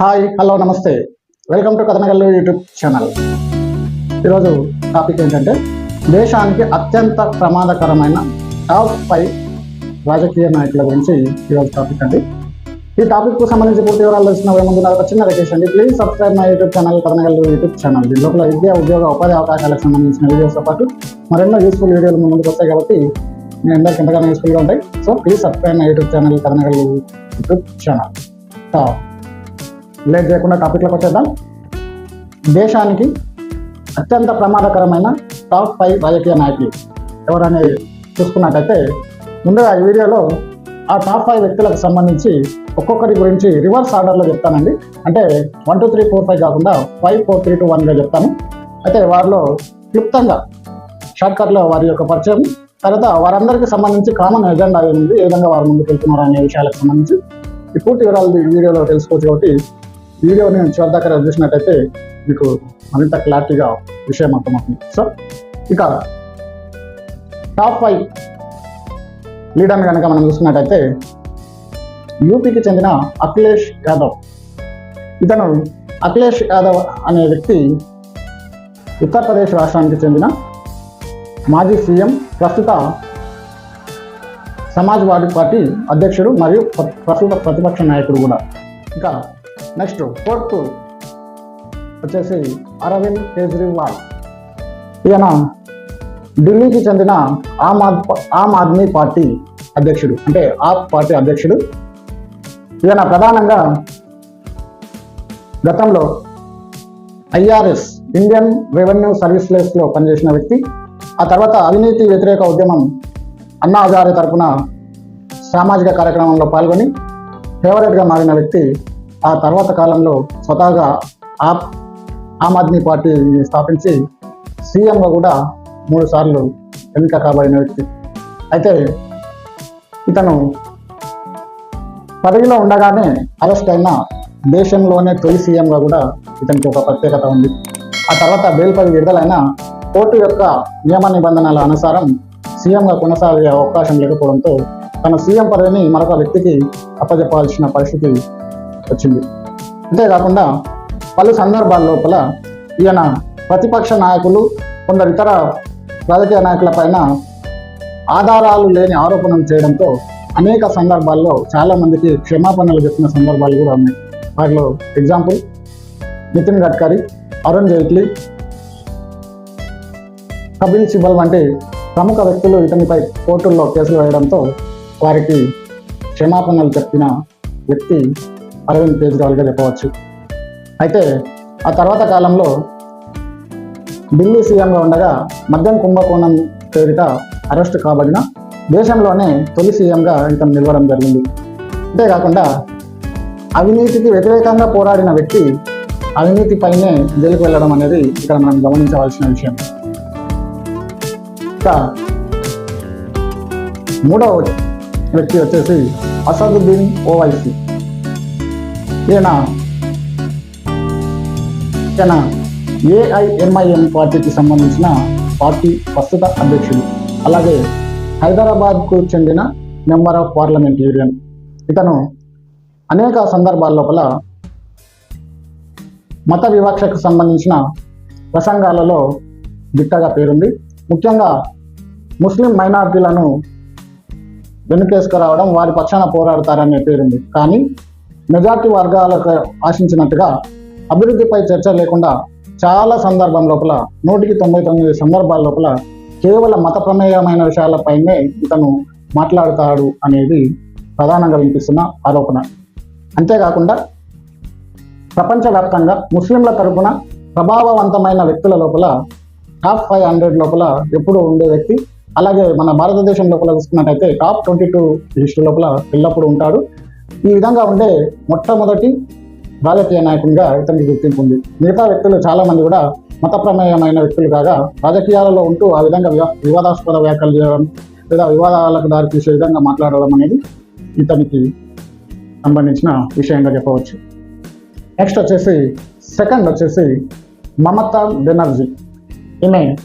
Hi hello namaste. Welcome to Kathanagallu YouTube channel. ఈరోజు topic ఏంటంటే దేశానికి అత్యంత ప్రమాదకరమైన టాప్ ఫైవ్ రాజకీయ నాయకుల గురించి ఈరోజు టాపిక్ అండి. ఈ టాపిక్కు సంబంధించి పూర్తి వివరాలు తెలిసిన ముందు నాకు చిన్న రిక్వెస్ట్ అండి please subscribe my YouTube channel Kathanagallu YouTube channel. దీని లోపల విద్య ఉద్యోగ ఉపాధి అవకాశాలకు సంబంధించిన వీడియోస్తో పాటు మరెన్నో యూస్ఫుల్ వీడియోలు మీ ముందుకు వస్తాయి కాబట్టి మీ అందరికీ ఎంతగానో యూస్ఫుల్గా ఉంటాయి. So please subscribe my YouTube channel Kathanagallu YouTube channel. Top late చేయకుండా టాపిక్లోకి వచ్చేద్దాం. దేశానికి అత్యంత ప్రమాదకరమైన టాప్ ఫైవ్ రాజకీయ నాయకులు ఎవరని చూసుకున్నట్టయితే ముందుగా ఈ వీడియోలో ఆ టాప్ ఫైవ్ వ్యక్తులకు సంబంధించి ఒక్కొక్కరి గురించి రివర్స్ ఆర్డర్లో చెప్తానండి. అంటే one two three four five కాకుండా ఫైవ్ ఫోర్ త్రీ టూ వన్గా చెప్తాను. అయితే వారిలో క్లుప్తంగా షార్ట్కట్లో వారి యొక్క పరిచయం తర్వాత వారందరికీ సంబంధించి కామన్ ఎజెండా ఏముంది ఏ విధంగా వారు ముందుకు వెళ్తున్నారు అనే విషయాలకు సంబంధించి ఈ పూర్తి వివరాలు ఈ వీడియోలో తెలుసుకోవచ్చు కాబట్టి వీడియోని చివరి దగ్గర చూసినట్టయితే మీకు మరింత క్లారిటీగా విషయం అర్థమవుతుంది. సో ఇక టాప్ ఫైవ్ లీడర్ని కనుక మనం చూసుకున్నట్టయితే యూపీకి చెందిన అఖిలేష్ యాదవ్. ఇతను అఖిలేష్ యాదవ్ అనే వ్యక్తి ఉత్తరప్రదేశ్ రాష్ట్రానికి చెందిన మాజీ సీఎం ప్రస్తుత సమాజ్వాదీ పార్టీ అధ్యక్షుడు మరియు ప్రస్తుత ప్రతిపక్ష నాయకుడు కూడా. ఇంకా నెక్స్ట్ ఫోర్త్ వచ్చేసి అరవింద్ కేజ్రీవాల్. ఈయన ఢిల్లీకి చెందిన ఆమ్ ఆద్ ఆమ్ ఆద్మీ పార్టీ అధ్యక్షుడు అంటే ఆప్ పార్టీ అధ్యక్షుడు. ఈయన ప్రధానంగా గతంలో ఐఆర్ఎస్ ఇండియన్ రెవెన్యూ సర్వీసెస్లో పనిచేసిన వ్యక్తి. ఆ తర్వాత అవినీతి వ్యతిరేక ఉద్యమం అన్నా హజారే సామాజిక కార్యక్రమంలో పాల్గొని ఫేవరెట్గా మారిన వ్యక్తి ఆ తర్వాత కాలంలో స్వతహాగా ఆప్ ఆమ్ ఆద్మీ పార్టీని స్థాపించి సీఎంగా కూడా మూడు సార్లు ఎన్నిక కాబడిన వ్యక్తి. అయితే ఇతను పదవిలో ఉండగానే అరెస్ట్ అయిన దేశంలోనే తొలి సీఎంగా కూడా ఇతనికి ఒక ప్రత్యేకత ఉంది. ఆ తర్వాత బెయిల్పై విడుదలైన కోర్టు యొక్క నియమ నిబంధనల అనుసారం సీఎంగా కొనసాగే అవకాశం లేకపోవడంతో తన సీఎం పదవిని మరొక వ్యక్తికి అప్పజెప్పాల్సిన పరిస్థితి వచ్చింది. అంతేకాకుండా పలు సందర్భాల లోపల ఈయన ప్రతిపక్ష నాయకులు కొందరు ఇతర రాజకీయ నాయకుల పైన ఆధారాలు లేని ఆరోపణలు చేయడంతో అనేక సందర్భాల్లో చాలా మందికి క్షమాపణలు చెప్పిన సందర్భాలు కూడా ఉన్నాయి. వాటిలో ఎగ్జాంపుల్ నితిన్ గడ్కరీ అరుణ్ జైట్లీ కపిల్ సిబల్ వంటి ప్రముఖ వ్యక్తులు ఇతనిపై కోర్టుల్లో కేసులు వేయడంతో వారికి క్షమాపణలు చెప్పిన వ్యక్తి అరవింద్ కేజ్రీవాల్గా చెప్పవచ్చు. అయితే ఆ తర్వాత కాలంలో ఢిల్లీ సీఎంగా ఉండగా మద్యం కుంభకోణం పేరిట అరెస్ట్ కాబడిన దేశంలోనే తొలి సీఎంగా ఇతను నిలవడం జరిగింది. అంతేకాకుండా అవినీతికి వ్యతిరేకంగా పోరాడిన వ్యక్తి అవినీతి పైనే జైలుకు వెళ్ళడం అనేది ఇక్కడ మనం గమనించవలసిన విషయం. ఇంకా మూడవ వ్యక్తి వచ్చేసి అసదుద్దీన్ ఓవైసీ. ఈయన ఈయన ఏఐఎంఐఎం పార్టీకి సంబంధించిన పార్టీ ప్రస్తుత అధ్యక్షుడు అలాగే హైదరాబాద్కు చెందిన మెంబర్ ఆఫ్ పార్లమెంట్ యూనియన్. ఇతను అనేక సందర్భాల లోపల మత వివక్షకు సంబంధించిన ప్రసంగాలలో దిట్టగా పేరుంది. ముఖ్యంగా ముస్లిం మైనార్టీలను వెనుకేసుకురావడం వారి పక్షాన పోరాడతారనే పేరుంది. కానీ మెజార్టీ వర్గాలకు ఆశించినట్టుగా అభివృద్ధిపై చర్చ లేకుండా చాలా సందర్భం లోపల నూటికి తొంభై తొమ్మిది సందర్భాల లోపల కేవలం మత ప్రమేయమైన విషయాలపైనే ఇతను మాట్లాడతాడు అనేది ప్రధానంగా వినిపిస్తున్న ఆరోపణ. అంతేకాకుండా ప్రపంచవ్యాప్తంగా ముస్లింల తరపున ప్రభావవంతమైన వ్యక్తుల లోపల టాప్ ఫైవ్ హండ్రెడ్ లోపల ఎప్పుడూ ఉండే వ్యక్తి అలాగే మన భారతదేశం లోపల చూసుకున్నట్టయితే టాప్ ట్వంటీ టూ లిస్టు లోపల ఎల్లప్పుడూ ఉంటాడు. ఈ విధంగా ఉండే మొట్టమొదటి రాజకీయ నాయకునిగా ఇతనికి గుర్తింపు ఉంది. మిగతా వ్యక్తులు చాలా మంది కూడా మత ప్రమేయమైన వ్యక్తులు కాగా రాజకీయాలలో ఉంటూ ఆ విధంగా వివాదాస్పద వ్యాఖ్యలు చేయడం లేదా వివాదాలకు దారితీసే విధంగా మాట్లాడడం అనేది ఇతనికి సంబంధించిన విషయంగా చెప్పవచ్చు. నెక్స్ట్ వచ్చేసి సెకండ్ వచ్చేసి మమతా బెనర్జీ. ఈమె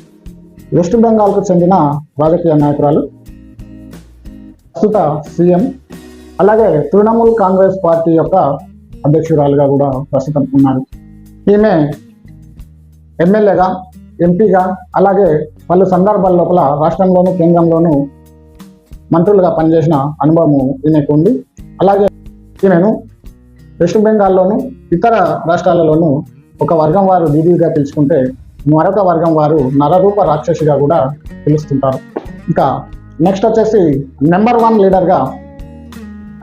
వెస్ట్ బెంగాల్కు చెందిన రాజకీయ నాయకురాలు. ప్రస్తుత సీఎం అలాగే తృణమూల్ కాంగ్రెస్ పార్టీ యొక్క అధ్యక్షురాలుగా కూడా ప్రస్తుతం ఉన్నారు. ఈమె ఎమ్మెల్యేగా ఎంపీగా అలాగే పలు సందర్భాల లోపల రాష్ట్రంలోను కేంద్రంలోనూ మంత్రులుగా పనిచేసిన అనుభవం ఈమెకు ఉంది. అలాగే ఈమెను వెస్ట్ బెంగాల్లోను ఇతర రాష్ట్రాలలోనూ ఒక వర్గం వారు దీదీగా పిలుచుకుంటే మరొక వర్గం వారు నరరూప రాక్షసిగా కూడా పిలుస్తుంటారు. ఇంకా నెక్స్ట్ వచ్చేసి నెంబర్ వన్ లీడర్గా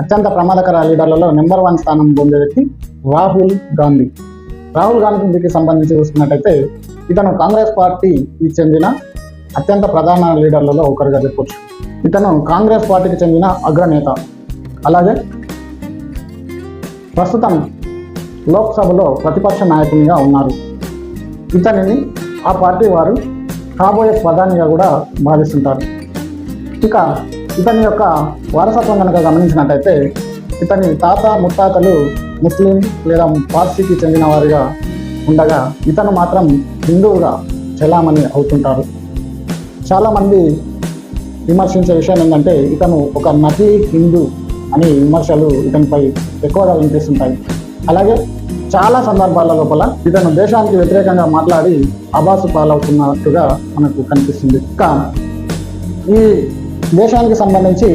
అత్యంత ప్రమాదకర లీడర్లలో నెంబర్ వన్ స్థానం పొందే వ్యక్తి రాహుల్ గాంధీ. రాహుల్ గాంధీకి సంబంధించి చూసుకున్నట్టయితే ఇతను కాంగ్రెస్ పార్టీకి చెందిన అత్యంత ప్రధాన లీడర్లలో ఒకరిగా చెప్పొచ్చు. ఇతను కాంగ్రెస్ పార్టీకి చెందిన అగ్రనేత. అలాగే ప్రస్తుతం లోక్సభలో ప్రతిపక్ష నాయకునిగా ఉన్నారు. ఇతనిని ఆ పార్టీ వారు కాబోయే ప్రధానిగా కూడా భావిస్తుంటారు. ఇక ఇతని యొక్క వారసత్వం కనుక గమనించినట్టయితే ఇతని తాత ముత్తాతలు ముస్లిం లేదా పార్సీకి చెందిన వారిగా ఉండగా ఇతను మాత్రం హిందువుగా చలామణి అవుతుంటారు. చాలామంది విమర్శించే విషయం ఏంటంటే ఇతను ఒక నకిలీ హిందూ అని విమర్శలు ఇతనిపై ఎక్కువగా వినిపిస్తుంటాయి. అలాగే చాలా సందర్భాల లోపల ఇతను దేశానికి వ్యతిరేకంగా మాట్లాడి అబాసు పాలవుతున్నట్టుగా మనకు కనిపిస్తుంది. ఇంకా ఈ దేశానికి సంబంధించి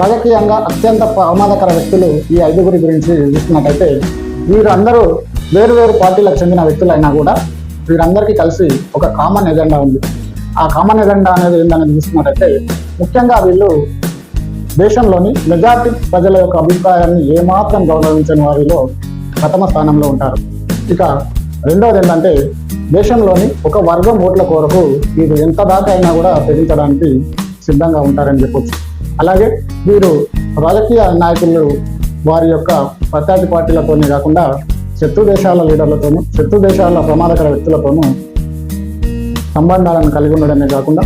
రాజకీయంగా అత్యంత ప్రమాదకర వ్యక్తులు ఈ ఐదుగురి గురించి చూస్తున్నట్టయితే వీరందరూ వేరు వేరు పార్టీలకు చెందిన వ్యక్తులైనా కూడా వీరందరికీ కలిసి ఒక కామన్ ఎజెండా ఉంది. ఆ కామన్ ఎజెండా అనేది ఏంటనేది చూస్తున్నట్టయితే ముఖ్యంగా వీళ్ళు దేశంలోని మెజార్టీ ప్రజల యొక్క అభిప్రాయాన్ని ఏమాత్రం గౌరవించని వారిలో ప్రథమ స్థానంలో ఉంటారు. ఇక రెండవది ఏంటంటే దేశంలోని ఒక వర్గం ఓట్ల కొరకు వీరు ఎంత దాకా అయినా కూడా పెంచడానికి సిద్ధంగా ఉంటారని చెప్పొచ్చు. అలాగే వీరు రాజకీయ నాయకులు వారి యొక్క ప్రత్యర్థి పార్టీలతోనే కాకుండా శత్రు దేశాల లీడర్లతోనూ శత్రు దేశాల ప్రమాదకర వ్యక్తులతోనూ సంబంధాలను కలిగి ఉండడమే కాకుండా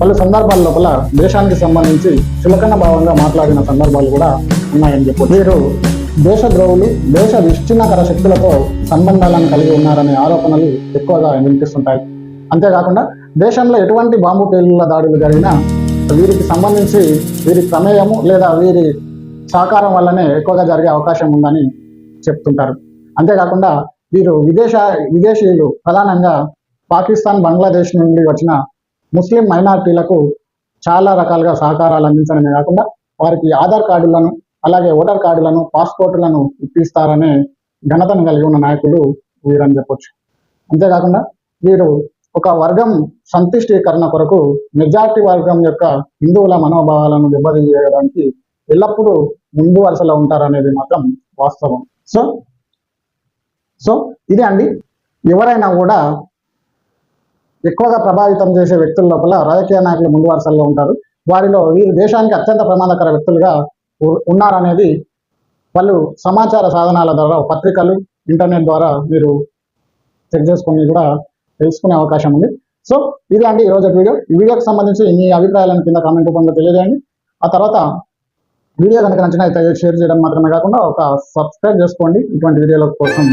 పలు సందర్భాల లోపల దేశానికి సంబంధించి చులకన భావంగా మాట్లాడిన సందర్భాలు కూడా ఉన్నాయని చెప్పు వీరు దేశద్రోహులు దేశ విచ్ఛిన్నకర శక్తులతో సంబంధాలను కలిగి ఉన్నారనే ఆరోపణలు ఎక్కువగా వినిపిస్తుంటాయి. అంతేకాకుండా దేశంలో ఎటువంటి బాంబు పేలుల దాడులు జరిగినా వీరికి సంబంధించి వీరి ప్రమేయము లేదా వీరి సహకారం వల్లనే ఎక్కువగా జరిగే అవకాశం ఉందని చెప్తుంటారు. అంతేకాకుండా వీరు విదేశ విదేశీయులు ప్రధానంగా పాకిస్తాన్ బంగ్లాదేశ్ నుండి వచ్చిన ముస్లిం మైనారిటీలకు చాలా రకాలుగా సహకారాలు అందించడమే కాకుండా వారికి ఆధార్ కార్డులను అలాగే ఓటర్ కార్డులను పాస్పోర్టులను ఇప్పిస్తారనే ఘనతను కలిగి ఉన్న నాయకులు వీరని చెప్పొచ్చు. అంతేకాకుండా వీరు ఒక వర్గం సంతుష్టీకరణ కొరకు మెజార్టీ వర్గం యొక్క హిందువుల మనోభావాలను దెబ్బతీయడానికి ఎల్లప్పుడూ ముందు వరుసలో ఉంటారనేది మాత్రం వాస్తవం. సో సో ఇదే అండి. ఎవరైనా కూడా ఎక్కువగా ప్రభావితం చేసే వ్యక్తుల లోపల రాజకీయ నాయకులు ముందు వరుసల్లో ఉంటారు. వారిలో వీరు దేశానికి అత్యంత ప్రమాదకర వ్యక్తులుగా ఉన్నారనేది వాళ్ళు సమాచార సాధనాల ద్వారా పత్రికలు ఇంటర్నెట్ ద్వారా మీరు చెక్ చేసుకుని కూడా తెలుసుకునే అవకాశం ఉంది. సో ఇది అండి ఈరోజు వీడియో. ఈ వీడియోకి సంబంధించి మీ అభిప్రాయాలను కింద కామెంట్ రూపంలో తెలియజేయండి. ఆ తర్వాత వీడియో కనుక నచ్చినట్లయితే షేర్ చేయడం మాత్రమే కాకుండా ఒక సబ్స్క్రైబ్ చేసుకోండి. ఇటువంటి వీడియోల కోసం